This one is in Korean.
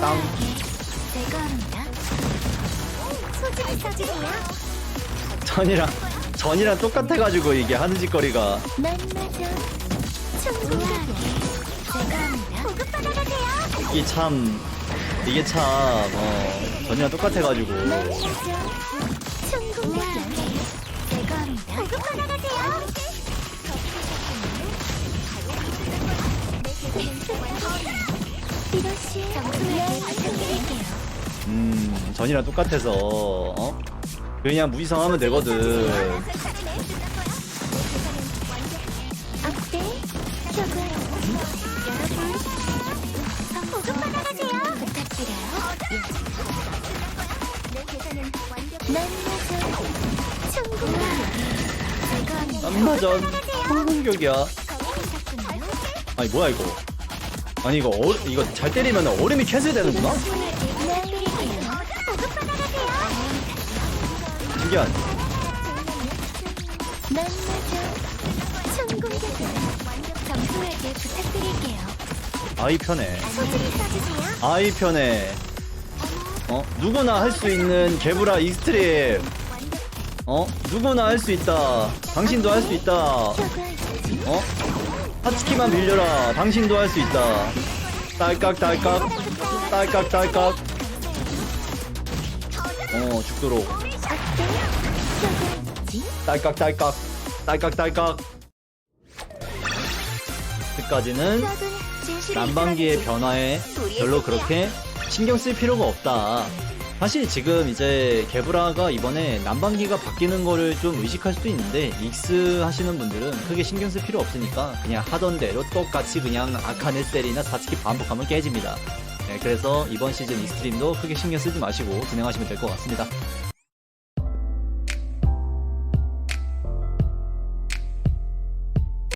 땅. 제가 합니다. 소중히 써주세요. 전이랑 전이랑 똑같아가지고 이게 하는 짓거리가 만나죠. 충분하게. 제가 합니다. 보급받아가 세요. 이게 참 이게 참 어, 전이랑 똑같아가지고 만나죠. 충분하게. 제가 합니다. 보급받아가 세요. 음 전이랑 똑같아서 어 그냥 무지성하면 되거든 어때? 저거 여러분 보급 받아가세요 부탁드려요 만나죠 충분하게 제가 합니다. 쌈마전 홍공격이야 아니 뭐야 이거 아니 이거 어, 이거 잘 때리면 얼음이 캔슬되는구나. 신기한 아이 편해 아이 편해 어 누구나 할 수 있는 개브라 익스트림 어? 누구나 할 수 있다. 당신도 할 수 있다. 어? 하츠키만 빌려라. 당신도 할 수 있다. 딸깍 딸깍. 딸깍 딸깍. 어 죽도록. 딸깍 딸깍. 딸깍 딸깍. 그까지는 난방기의 변화에 별로 그렇게 신경 쓸 필요가 없다. 사실 지금 이제 개브라가 이번에 난방기가 바뀌는 거를 좀 의식할 수도 있는데 익스 하시는 분들은 크게 신경 쓸 필요 없으니까 그냥 하던 대로 똑같이 그냥 아카네 셀이나 사츠키 반복하면 깨집니다. 네, 그래서 이번 시즌 익스트림도 크게 신경 쓰지 마시고 진행하시면 될 것 같습니다.